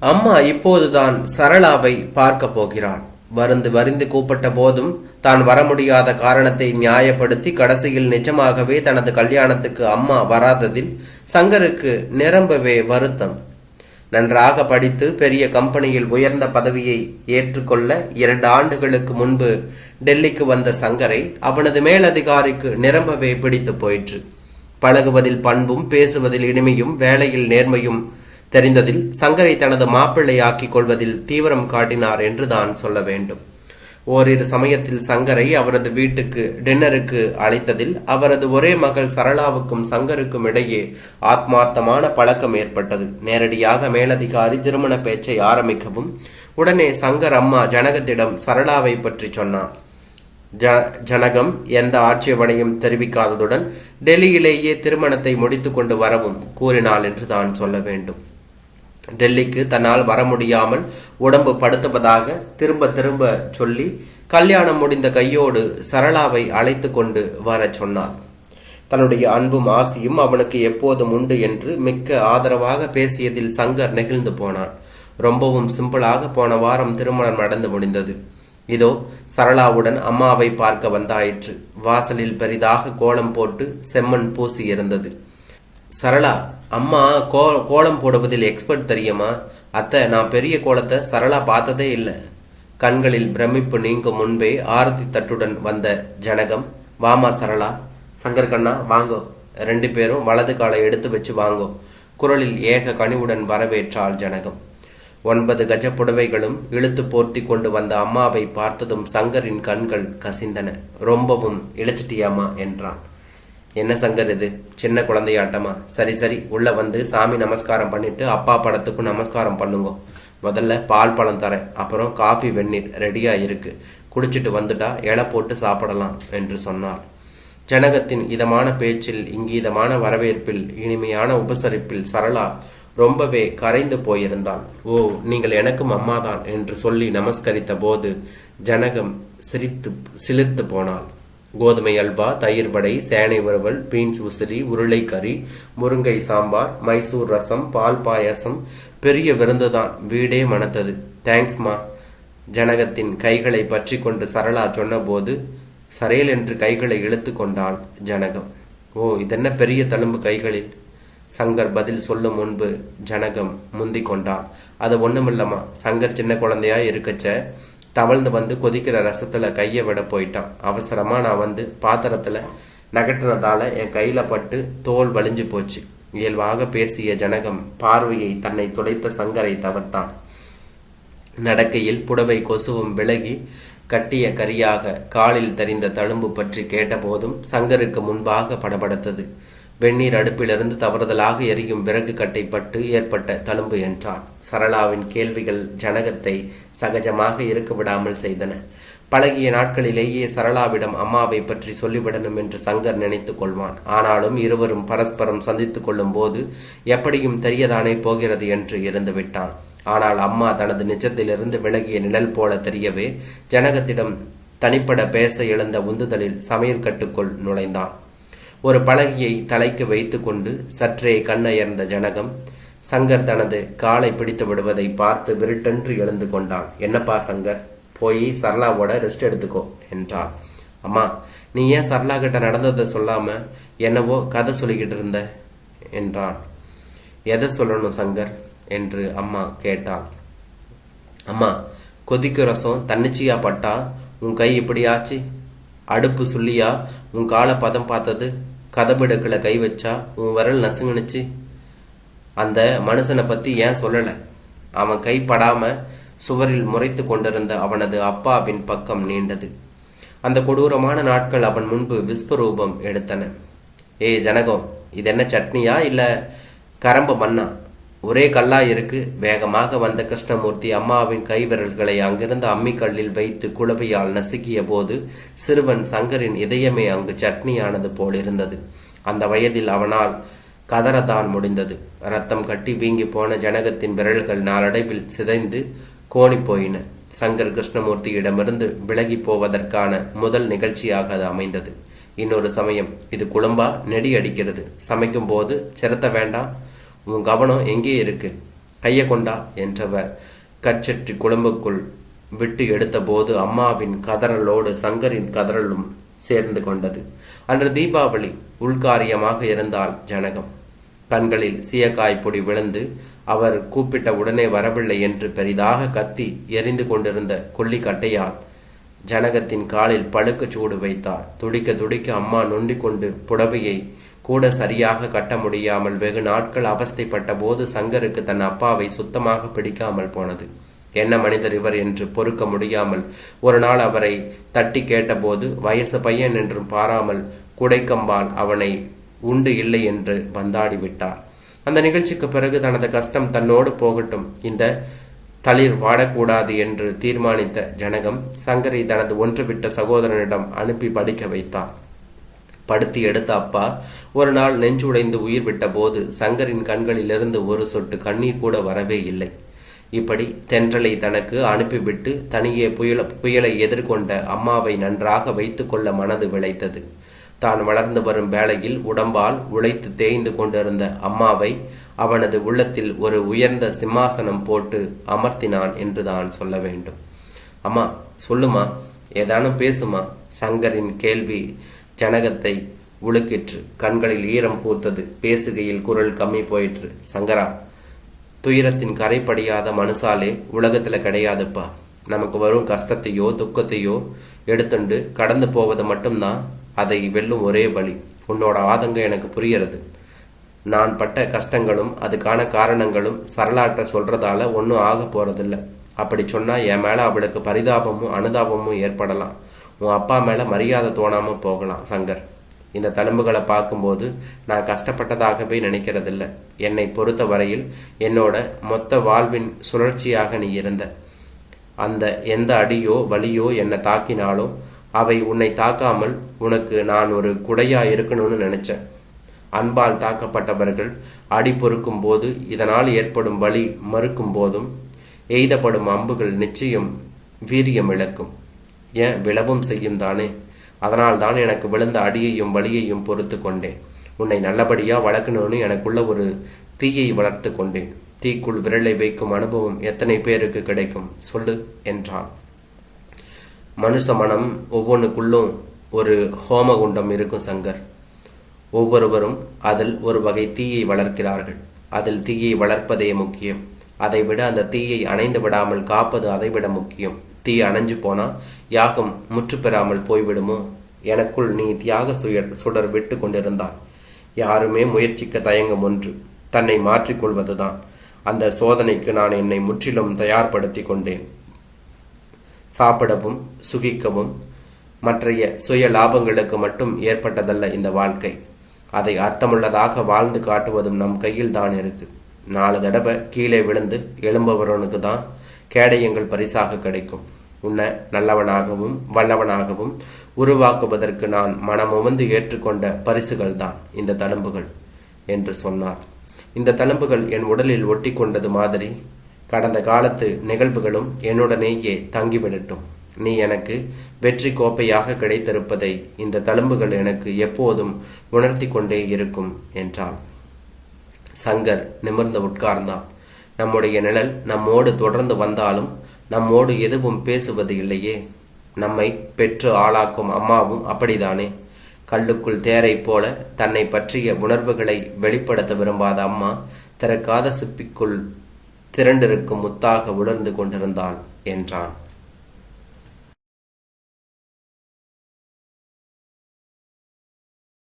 அம்மா இப்போதுதான் சரளாவை பார்க்க போகிறான் வருந்து வருந்து கூப்பிட்ட போதும் தான் வர முடியாத காரணத்தை நியாயப்படுத்தி கடைசியில் நிஜமாகவே தனது கல்யாணத்துக்கு அம்மா வராததில் சங்கருக்கு நிரம்பவே வருத்தம். நன்றாக படித்து பெரிய கம்பெனியில் உயர்ந்த பதவியை ஏற்றுக்கொள்ள இரண்டு ஆண்டுகளுக்கு முன்பு டெல்லிக்கு வந்த சங்கரை அவனது மேலதிகாரிக்கு நிரம்பவே பிடித்து போயிற்று. பழகுவதில் பண்பும் பேசுவதில் இனிமையும் வேலையில் நேர்மையும் தெரிந்ததில் சங்கரை தனது மாப்பிள்ளையாக்கிக் கொள்வதில் தீவிரம் காட்டினார் என்று தான் சொல்ல வேண்டும். ஓரிரு சமயத்தில் சங்கரை அவரது வீட்டுக்கு டின்னருக்கு அழைத்ததில் அவரது ஒரே மகள் சரளாவுக்கும் சங்கருக்கும் இடையே ஆத்மார்த்தமான பழக்கம் ஏற்பட்டது. நேரடியாக மேலதிகாரி திருமண பேச்சை ஆரம்பிக்கவும் உடனே சங்கர் அம்மா ஜனகத்திடம் சரளாவை பற்றி சொன்னார். ஜ ஜனகம் எந்த ஆட்சேபனையும் தெரிவிக்காததுடன் டெல்லியிலேயே திருமணத்தை முடித்து கொண்டு வரவும் கூறினாள் என்று தான் சொல்ல வேண்டும். டெல்லிக்கு தன்னால் வர முடியாமல் உடம்பு படுத்துவதாக திரும்ப திரும்ப சொல்லி கல்யாணம் முடிந்த கையோடு சரளாவை அழைத்து கொண்டு வர சொன்னார். தன்னுடைய அன்பும் ஆசியும் அவனுக்கு எப்போதும் உண்டு என்று மிக்க ஆதரவாக பேசியதில் சங்கர் நெகிழ்ந்து போனான் ரொம்பவும் சிம்பிளாக போன வாரம் திருமணம் நடந்து முடிந்தது. இதோ சரளாவுடன் அம்மாவை பார்க்க வந்தாயிற்று. வாசலில் பெரிதாக கோலம் போட்டு செம்மண் பூசி இருந்தது சரளா அம்மா கோ கோலம் போடுவதில் எக்ஸ்பர்ட் தெரியுமா? அத்தை நான் பெரிய கோலத்தை சரளா பார்த்ததே இல்லை. கண்களில் பிரமிப்பு நீங்கும் முன்பே ஆரத்தி தட்டுடன் வந்த ஜனகம். வாமா சரளா. சங்கர் கண்ணா வாங்கோ. ரெண்டு பேரும் வலது காலை எடுத்து வச்சு வாங்கோ. குரலில் ஏக கனிவுடன் வரவேற்றாள் ஜனகம். ஒன்பது கஜ புடவைகளும் இழுத்து போர்த்தி கொண்டு வந்த அம்மாவை பார்த்ததும் சங்கரின் கண்கள் கசிந்தன. ரொம்பவும் இழைச்சிட்டியாமா என்றான். என்ன சங்கர் இது? சின்ன குழந்தையாட்டமா? சரி சரி. உள்ள வந்து சாமி நமஸ்காரம் பண்ணிட்டு அப்பா படத்துக்கும் நமஸ்காரம் பண்ணுங்க. முதல்ல பால் பழம் தரேன். அப்புறம் காஃபி வெந்நீர் ரெடியா இருக்கு. குடிச்சிட்டு வந்துட்டா இலை போட்டு சாப்பிடலாம் என்று சொன்னார் ஜனகத்தின் இதமான பேச்சில் இங்கீதமான வரவேற்பில் இனிமையான உபசரிப்பில் சரளா ரொம்பவே கரைந்து போயிருந்தான் ஓ நீங்கள் எனக்கும் அம்மாதான் என்று சொல்லி நமஸ்கரித்த போது ஜனகம் சிரித்து சிலிர்த்து போனாள். கோதுமை அல்வா தயிர் வடை சேனை வறுவல் பீன்ஸ் உசிலி உருளைக்கறி முருங்கை சாம்பார் மைசூர் ரசம் பால் பாயாசம். பெரிய விருந்து தான் வீடே மணத்தது. தேங்க்ஸ்மா. ஜனகத்தின் கைகளை பற்றி கொண்டு சரளா சொன்னபோது சரையல் என்று கைகளை இழுத்து கொண்டாள் ஜனகம். ஓ இதென்ன பெரிய தழும்பு கைகளில்? சங்கர் பதில் சொல்லும் முன்பு ஜனகம் முந்தி கொண்டாள். அது ஒண்ணுமில்லம்மா. சங்கர் சின்ன குழந்தையா இருக்கச்ச. தவழ்ந்து வந்து கொதிக்கிற ரசத்தில் கையை விட போயிட்டான். அவசரமாக நான் வந்து பாத்திரத்தில் நகட்டினதால என் கையில் பட்டு தோல் வலிஞ்சு போச்சு. இயல்பாக பேசிய ஜனகம் பார்வையை தன்னை துளைத்த சங்கரை தவிர்த்தான். நடக்கையில் புடவை கொசுவும் விலகி கட்டிய கரியாக காலில் தெரிந்த தழும்பு பற்றி கேட்டபோதும் சங்கருக்கு முன்பாக படபடத்தது. வெந்நீர் அடுப்பிலிருந்து தவறுதலாக எரியும் விறகு கட்டைப்பட்டு ஏற்பட்ட தழும்பு என்றான். சரளாவின் கேள்விகள் ஜனகத்தை சகஜமாக இருக்க விடாமல் செய்தன. பழகிய நாட்களிலேயே சரளாவிடம் அம்மாவை பற்றி சொல்லிவிடணும் என்று சங்கர் நினைத்து கொள்வான். ஆனாலும் இருவரும் பரஸ்பரம் சந்தித்துக் கொள்ளும் போது எப்படியும் தெரியதானே போகிறது என்று இருந்து விட்டான். ஆனால் அம்மா தனது நிஜத்திலிருந்து விலகிய நிழல் போல தெரியவே ஜனகத்திடம் தனிப்பட பேச எழுந்த உந்துதலில் சமையல் கட்டுக்குள் நுழைந்தான். ஒரு பலகையை தலைக்கு வைத்துக்கொண்டு சற்றே கண்ணயர்ந்த ஜனகம் சங்கர் தனது காலை பிடித்து விடுவதை பார்த்து விருட்டென்று எழுந்து கொண்டான். என்னப்பா சங்கர் போய் சரளாவோட ரெஸ்ட் எடுத்துக்கோ என்றாள். அம்மா நீ ஏன் சரளா கிட்ட நடந்ததை சொல்லாம என்னவோ கதை சொல்லிக்கிட்டு இருந்த? என்றான். எதை சொல்லணும் சங்கர்? என்று அம்மா கேட்டாள். அம்மா கொதிக்கு ரசம் தன்னிச்சையா பட்டா உன் கை இப்படி ஆச்சு அடுப்பு சொல்லியா உன் காலை பதம் பார்த்தது கதபிடுக்களை கை வச்சா உன் விரல் நசுங்குனுச்சு. அந்த மனுஷனை பத்தி ஏன் சொல்லல? அவன் கைப்படாமல் சுவரில் முறைத்து கொண்டிருந்த அவனது அப்பாவின் பக்கம் நீண்டது. அந்த கொடூரமான நாட்கள் அவன் முன்பு விஸ்வரூபம் எடுத்தன. ஏய் ஜனகம் இது என்ன சட்னியா இல்ல கரம்பு மண்ணா? ஒரே கல்லா இருக்கு. வேகமாக வந்த கிருஷ்ணமூர்த்தி அம்மாவின் கைவிரல்களை அங்கிருந்த அம்மிக்கல்லில் வைத்து குழவையால் நசுக்கிய போது சிறுவன் சங்கரின் இதயமே அங்கு சட்னியானது போலிருந்தது. அந்த வயதில் அவனால் கதறதான் முடிந்தது. ரத்தம் கட்டி வீங்கி போன ஜனகத்தின் விரல்கள் நாளடைவில் சிதைந்து கோணி போயின சங்கர் கிருஷ்ணமூர்த்தியிடமிருந்து விலகி போவதற்கான முதல் நிகழ்ச்சியாக அது அமைந்தது. இன்னொரு சமயம் இது குழம்பா? நெடி அடிக்கிறது. சமைக்கும் போது சிரத்த வேண்டாம். உன் கவனம் எங்கே இருக்கு? கைய கொண்டா? என்றவர். கச்சற்றி குழம்புக்குள் விட்டு எடுத்தபோது அம்மாவின் கதறலோடு சங்கரின் கதறலும் சேர்ந்து கொண்டது. அன்று தீபாவளி உள்காரியமாக இருந்தால் ஜனகம். கண்களில் சீயக்காய் பொடி விழுந்து அவர் கூப்பிட்ட உடனே வரவில்லை என்று பெரிதாக கத்தி எரிந்து கொண்டிருந்த கொல்லிக்கட்டையால் ஜனகத்தின் காலில் பழுக்க சூடு வைத்தார் துடிக்க துடிக்க அம்மா நொண்டிக் கொண்டு புடவையை கூட சரியாக கட்ட முடியாமல் வெகு நாட்கள் அவஸ்தைப்பட்ட போது சங்கருக்கு தன் அப்பாவை சுத்தமாக பிடிக்காமல் போனது. என்ன மனிதர் இவர் என்று பொறுக்க முடியாமல் ஒரு நாள் அவரை தட்டி கேட்டபோது வயசு பையன் என்றும் பாராமல் குடைக்கம்பால் அவனை உண்டு இல்லை என்று வந்தாடி விட்டார் அந்த நிகழ்ச்சிக்கு பிறகு தனது கஷ்டம் தன்னோடு போகட்டும். இந்த தளிர் வாடக்கூடாது என்று தீர்மானித்த ஜனகம் சங்கரை தனது ஒன்றுவிட்ட சகோதரனிடம் அனுப்பி படிக்க வைத்தார். படுத்தி எடுத்த அப்பா ஒரு நாள் நெஞ்சுடைந்து உயிர் விட்ட போது சங்கரின் கண்களிலிருந்து ஒரு சொட்டு கண்ணீர் கூட வரவே இல்லை. இப்படி தென்றலை தனக்கு அனுப்பிவிட்டு தனியே புயல புயலை எதிர்கொண்ட அம்மாவை நன்றாக வைத்துக்கொள்ள மனது விளைத்தது தான் வளர்ந்து வரும் வேளையில் உடம்பால் உழைத்து தேய்ந்து கொண்டிருந்த அம்மாவை அவனது உள்ளத்தில் ஒரு உயர்ந்த சிம்மாசனம் போட்டு அமர்த்தினான் என்று தான் சொல்ல வேண்டும். அம்மா சொல்லுமா? ஏதானும் பேசுமா? சங்கரின் கேள்வி ஜனகத்தை உழுக்கிற்று கண்களில் ஈரம் பூத்தது. பேசுகையில் குரல் கம்மி போயிற்று. சங்கரா துயரத்தின் கரைப்படியாத மனுஷாலே உலகத்துல கிடையாதுப்பா. நமக்கு வரும் கஷ்டத்தையோ துக்கத்தையோ எடுத்துண்டு கடந்து போவது மட்டும்தான் அதை வெல்லும் ஒரே வழி. உன்னோட ஆதங்கம் எனக்கு புரியறது. நான் பட்ட கஷ்டங்களும் அதுக்கான காரணங்களும் சரளாற்ற சொல்றதால ஒன்றும் ஆக போறதில்ல. அப்படி சொன்னா என் மேல அவளுக்கு பரிதாபமும் அனுதாபமும் ஏற்படலாம். உன் அப்பா மேலே மரியாதை தோணாமல் போகலாம் சங்கர். இந்த தழும்புகளை பார்க்கும்போது நான் கஷ்டப்பட்டதாகவே நினைக்கிறதில்ல. என்னை பொறுத்த வரையில் என்னோட மொத்த வாழ்வின் சுழற்சியாக நீ இருந்த. அந்த எந்த அடியோ வலியோ என்னை தாக்கினாலோ அவை உன்னை தாக்காமல் உனக்கு நான் ஒரு குடையா இருக்கணும்னு நினைச்சேன். அன்பால் தாக்கப்பட்டவர்கள் அடி பொறுக்கும் போது இதனால் ஏற்படும் வலி மறுக்கும் போதும் எய்தப்படும் அம்புகள் நிச்சயம் வீரியம் இழக்கும். ஏன் விளவும் செய்யும் தானே? அதனால் தான் எனக்கு விழுந்த அடியையும் வலியையும் பொறுத்து கொண்டேன். உன்னை நல்லபடியா வளர்க்கணும்னு எனக்குள்ள ஒரு தீயை வளர்த்து கொண்டேன். தீக்குள் விரலை வைக்கும் அனுபவம் எத்தனை பேருக்கு கிடைக்கும்? சொல்லு என்றான். மனுஷ மனம் ஒவ்வொன்றுக்குள்ளும் ஒரு ஹோமகுண்டம் இருக்கும் சங்கர். ஒவ்வொருவரும் அதில் ஒரு வகை தீயை வளர்க்கிறார்கள். அதில் தீயை வளர்ப்பதே முக்கியம். அதைவிட அந்த தீயை அணைந்து விடாமல் காப்பது அதை விட முக்கியம். தீ அணைஞ்சு போனா யாகம் முற்று பெறாமல் போய்விடுமோ? எனக்குள் நீ தியாக சுயர் சுடர் விட்டு கொண்டிருந்தாய் யாருமே முயற்சிக்க தயங்கும் ஒன்று தன்னை மாற்றிக்கொள்வதுதான் அந்த சோதனைக்கு நான் என்னை முற்றிலும் தயார்படுத்தி கொண்டேன். சாப்பிடவும் சுகிக்கவும் மற்றைய சுய லாபங்களுக்கு மட்டும் ஏற்பட்டதல்ல இந்த வாழ்க்கை. அதை அர்த்தமுள்ளதாக வாழ்ந்து காட்டுவதும் நம் கையில் தான் இருக்கு. நாலு தடவை கீழே விழுந்து எழும்பவரனுக்கு தான் கேடயங்கள் பரிசாக கிடைக்கும். உன்னை நல்லவனாகவும் வல்லவனாகவும் உருவாக்குவதற்கு நான் மனமுவந்து ஏற்றுக்கொண்ட பரிசுகள் தான் இந்த தழும்புகள் என்று சொன்னார். இந்த தழும்புகள் என் உடலில் ஒட்டி கொண்டது மாதிரி கடந்த காலத்து நிகழ்வுகளும் என்னுடனேயே தங்கிவிடட்டும். நீ எனக்கு வெற்றி கோப்பையாக கிடைத்திருப்பதை இந்த தழும்புகள் எனக்கு எப்போதும் உணர்த்தி கொண்டே இருக்கும் என்றான் சங்கர் நிமிர்ந்து உட்கார்ந்தான். நம்முடைய நிழல் நம்மோடு தொடர்ந்து வந்தாலும் நம்மோடு எதுவும் பேசுவது இல்லையே நம்மை பெற்று ஆளாக்கும் அம்மாவும் அப்படிதானே. கல்லுக்குள் தேரை போல தன்னை பற்றிய உணர்வுகளை வெளிப்படுத்த விரும்பாத அம்மா திறக்காத சிப்பிக்குள் திரண்டிருக்கும் முத்தாக உணர்ந்து கொண்டிருந்தாள் என்றான்.